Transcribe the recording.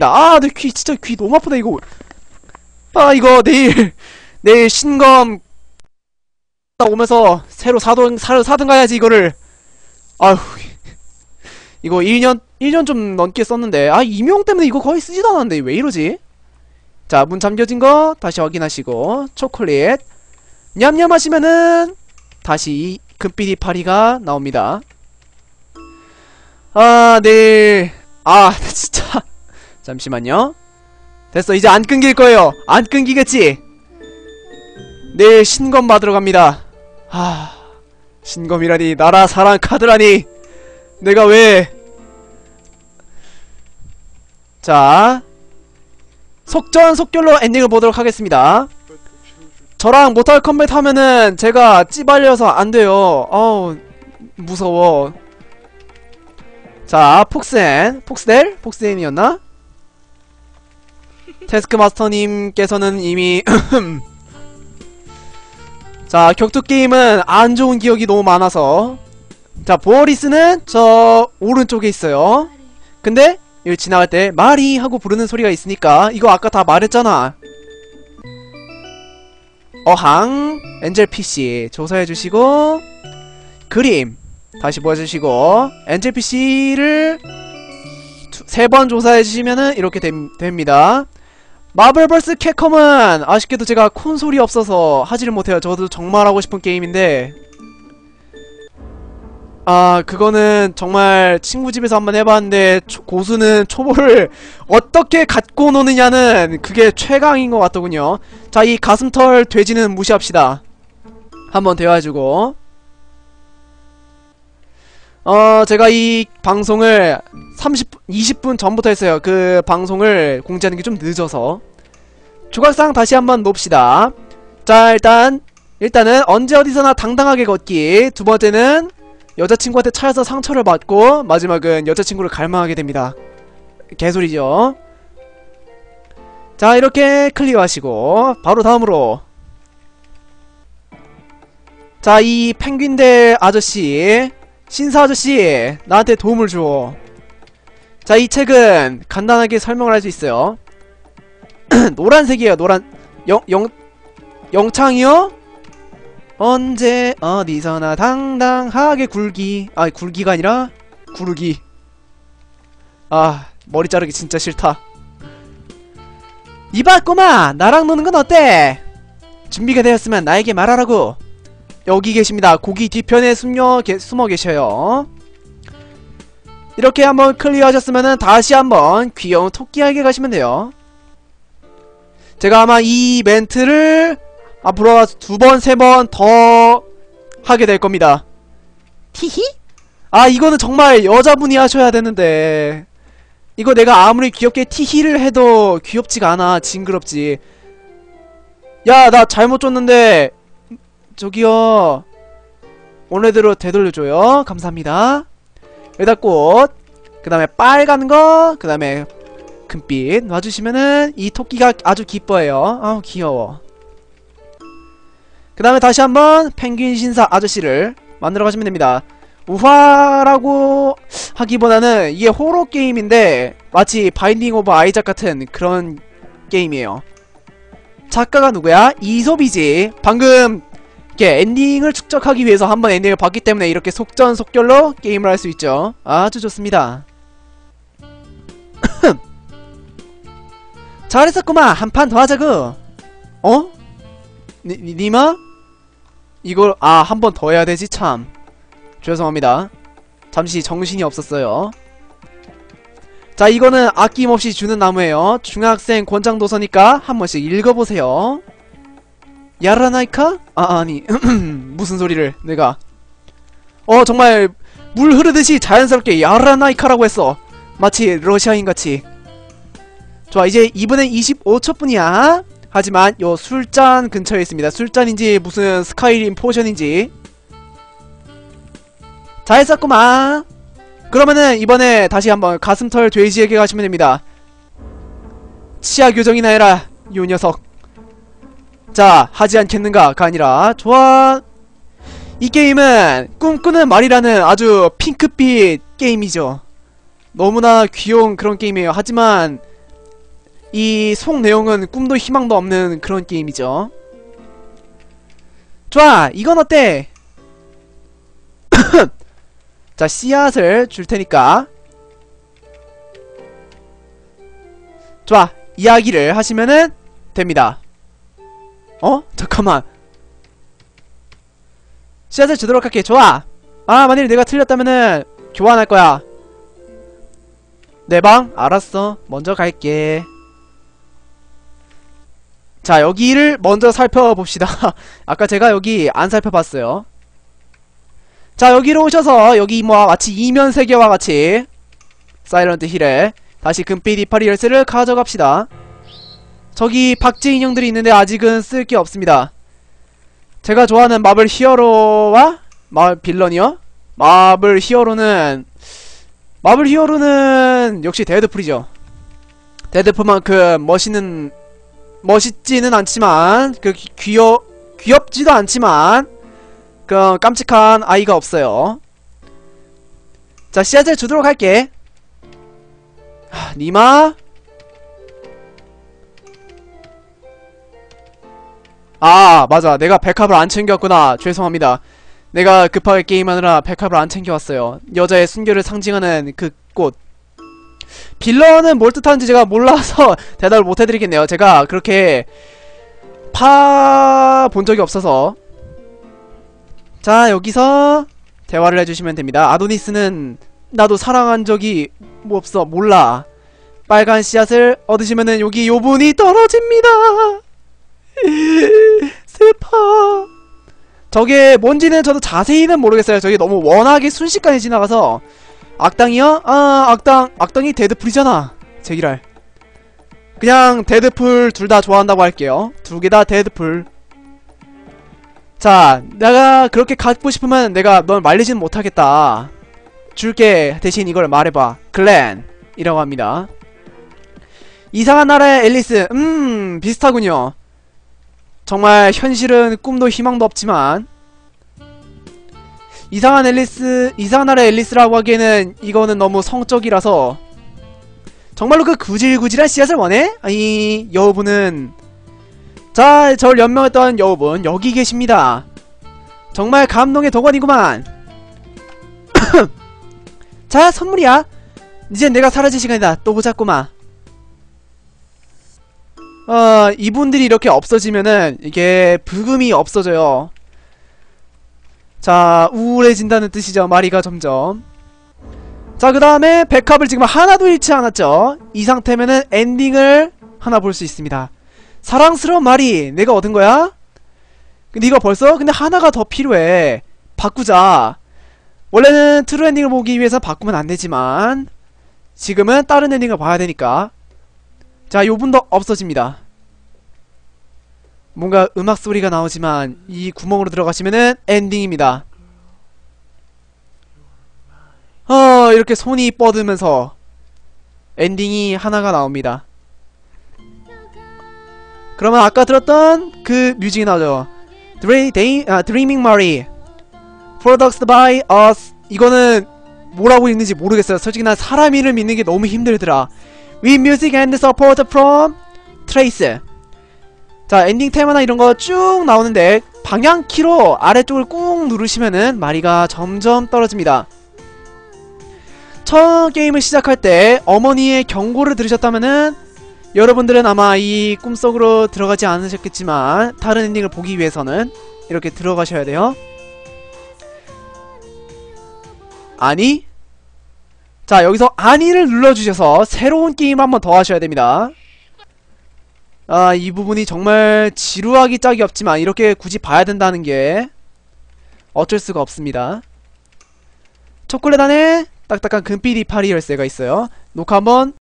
아, 내 귀 진짜 귀 너무 아프다 이거. 아, 이거 내일 내일 신검 딱 오면서 새로 사든 사, 사든 가야지 이거를. 아휴. 이거 1년 1년 좀 넘게 썼는데 아, 이명 때문에 이거 거의 쓰지도 않았는데 왜 이러지? 자, 문 잠겨진 거 다시 확인하시고 초콜릿 냠냠 하시면은 다시 이 금빛이 파리가 나옵니다. 아, 내일 아, 진짜 잠시만요. 됐어. 이제 안 끊길 거예요. 안 끊기겠지? 내일 신검 받으러 갑니다. 하... 신검이라니 나라 사랑 카드라니 내가 왜 자, 속전속결로 엔딩을 보도록 하겠습니다. 저랑 모탈 컴뱃 하면은 제가 찌발려서 안 돼요. 어우, 무서워. 자, 폭센. 폭스델? 폭스엔이었나? 테스크 마스터님께서는 이미 자 격투 게임은 안 좋은 기억이 너무 많아서. 자 보어리스는 저 오른쪽에 있어요. 근데 여기 지나갈 때 마리 하고 부르는 소리가 있으니까 이거 아까 다 말했잖아. 어항 엔젤 PC 조사해주시고 그림 다시 보여주시고 엔젤 PC를 세 번 조사해주시면은 이렇게 됨, 됩니다 마블버스 캡컴은 아쉽게도 제가 콘솔이 없어서 하지를 못해요. 저도 정말 하고 싶은 게임인데 아 그거는 정말 친구 집에서 한번 해봤는데 초- 고수는 초보를 어떻게 갖고 노느냐는 그게 최강인 것 같더군요. 자 이 가슴털 돼지는 무시합시다. 한번 대화해주고 어 제가 이 방송을 30분 20분 전부터 했어요. 그 방송을 공지하는 게 좀 늦어서 조각상 다시 한번 놉시다. 자 일단 일단은 언제 어디서나 당당하게 걷기. 두 번째는 여자친구한테 차여서 상처를 받고 마지막은 여자친구를 갈망하게 됩니다. 개소리죠. 자 이렇게 클리어하시고 바로 다음으로 자 이 펭귄대 아저씨 신사 아저씨 나한테 도움을 줘. 자, 이 책은 간단하게 설명을 할 수 있어요. 노란색이에요, 노란. 영, 영, 영창이요? 언제, 어디서나 당당하게 굴기. 아, 굴기가 아니라, 구르기. 아, 머리 자르기 진짜 싫다. 이봐, 꼬마! 나랑 노는 건 어때? 준비가 되었으면 나에게 말하라고. 여기 계십니다. 고기 뒤편에 숨려, 게, 숨어 계셔요. 이렇게 한번 클리어하셨으면은 다시 한번 귀여운 토끼에게 가시면 돼요. 제가 아마 이 멘트를 앞으로 두 번, 세 번 더 하게 될 겁니다. 티히? 아, 이거는 정말 여자분이 하셔야 되는데. 이거 내가 아무리 귀엽게 티히를 해도 귀엽지가 않아. 징그럽지. 야, 나 잘못 줬는데. 저기요. 원래대로 되돌려줘요. 감사합니다. 여기다 꽃, 그 다음에 빨간 거, 그 다음에 금빛 놔주시면은 이 토끼가 아주 기뻐해요. 아우 귀여워. 그 다음에 다시 한번 펭귄 신사 아저씨를 만들어 가시면 됩니다. 우화라고 하기보다는 이게 호러 게임인데 마치 바인딩 오브 아이작 같은 그런 게임이에요. 작가가 누구야? 이소비지. 방금 이렇게 엔딩을 축적하기 위해서 한번 엔딩을 봤기 때문에 이렇게 속전속결로 게임을 할 수 있죠. 아주 좋습니다. 잘했었구만. 한 판 더 하자구. 어? 니, 니, 니마? 이걸 아 한 번 더 해야 되지 참. 죄송합니다. 잠시 정신이 없었어요. 자 이거는 아낌없이 주는 나무예요. 중학생 권장 도서니까 한 번씩 읽어보세요. 야라나이카? 아 아니 무슨 소리를 내가. 어 정말 물 흐르듯이 자연스럽게 야라나이카라고 했어. 마치 러시아인같이. 좋아 이제 이번엔 25초뿐이야. 하지만 요 술잔 근처에 있습니다. 술잔인지 무슨 스카이림 포션인지. 잘했었구만. 그러면은 이번에 다시 한번 가슴털 돼지에게 가시면 됩니다. 치아 교정이나 해라 요 녀석 자 하지 않겠는가가 아니라 좋아 이 게임은 꿈꾸는 말이라는 아주 핑크빛 게임이죠 너무나 귀여운 그런 게임이에요 하지만 이 속 내용은 꿈도 희망도 없는 그런 게임이죠. 좋아, 이건 어때? 자, 씨앗을 줄 테니까. 좋아, 이야기를 하시면은 됩니다. 어? 잠깐만. 씨앗을 주도록 할게. 좋아. 아, 만일 내가 틀렸다면은 교환할 거야. 내 방? 알았어. 먼저 갈게. 자, 여기를 먼저 살펴봅시다. 아까 제가 여기 안 살펴봤어요. 자, 여기로 오셔서 여기 뭐 마치 이면 세계와 같이 사이런트 힐에 다시 금빛 이파리 열쇠를 가져갑시다. 저기 박제 인형들이 있는데 아직은 쓸 게 없습니다. 제가 좋아하는 마블 히어로와 마블 빌런이요? 마블 히어로는 마블 히어로는 역시 데드풀이죠. 데드풀만큼 멋있는 멋있지는 않지만 그 귀- 귀여 귀엽지도 않지만 그 깜찍한 아이가 없어요. 자 씨앗을 주도록 할게. 하, 니마 아 맞아. 내가 백합을 안 챙겼구나. 죄송합니다. 내가 급하게 게임하느라 백합을 안 챙겨왔어요. 여자의 순결을 상징하는 그 꽃. 빌런은 뭘 뜻하는지 제가 몰라서 대답을 못 해드리겠네요. 제가 그렇게 파 본 적이 없어서. 자 여기서 대화를 해주시면 됩니다. 아도니스는 나도 사랑한 적이 뭐 없어 몰라. 빨간 씨앗을 얻으시면은 여기 요분이 떨어집니다 저게 뭔지는 저도 자세히는 모르겠어요. 저게 너무 워낙에 순식간에 지나가서. 악당이요? 아 악당. 악당이 데드풀이잖아. 제기랄. 그냥 데드풀 둘 다 좋아한다고 할게요. 두 개 다 데드풀. 자 내가 그렇게 갖고 싶으면 내가 널 말리진 못하겠다. 줄게. 대신 이걸 말해봐. 글렌. 이라고 합니다. 이상한 나라의 앨리스. 음 비슷하군요 정말 현실은 꿈도 희망도 없지만 이상한 앨리스 이상한 나라의 앨리스라고 하기에는 이거는 너무 성적이라서 정말로 그 구질구질한 씨앗을 원해? 이 여우분은 자, 절 연명했던 여우분 여기 계십니다. 정말 감동의 도관이구만. 자, 선물이야. 이제 내가 사라질 시간이다. 또 보자꾸마. 어, 이분들이 이렇게 없어지면은 이게 부금이 없어져요. 자, 우울해진다는 뜻이죠. 마리가 점점. 자, 그 다음에 백합을 지금 하나도 잃지 않았죠. 이 상태면은 엔딩을 하나 볼 수 있습니다. 사랑스러운 마리, 내가 얻은 거야? 근데 이거 벌써? 근데 하나가 더 필요해. 바꾸자. 원래는 트루 엔딩을 보기 위해서 바꾸면 안 되지만, 지금은 다른 엔딩을 봐야 되니까. 자, 요분도 없어집니다. 뭔가 음악 소리가 나오지만, 이 구멍으로 들어가시면은 엔딩입니다. 어, 이렇게 손이 뻗으면서 엔딩이 하나가 나옵니다. 그러면 아까 들었던 그 뮤직이 나오죠. Dream, Day, 아, Dreaming Mary Produced by Us 이거는 뭐라고 읽는지 모르겠어요. 솔직히 난 사람 이름 읽는 게 너무 힘들더라. With music and support from Trace 자 엔딩 테마나 이런 거 쭉 나오는데 방향키로 아래쪽을 꾹 누르시면은 마리가 점점 떨어집니다. 첫 게임을 시작할 때 어머니의 경고를 들으셨다면은 여러분들은 아마 이 꿈속으로 들어가지 않으셨겠지만 다른 엔딩을 보기 위해서는 이렇게 들어가셔야 돼요. 아니? 자 여기서 아니를 눌러주셔서 새로운 게임을 한번 더 하셔야 됩니다. 아 이 부분이 정말 지루하기 짝이 없지만 이렇게 굳이 봐야 된다는 게 어쩔 수가 없습니다. 초콜릿 안에 딱딱한 금빛 이파리 열쇠가 있어요. 녹화 한번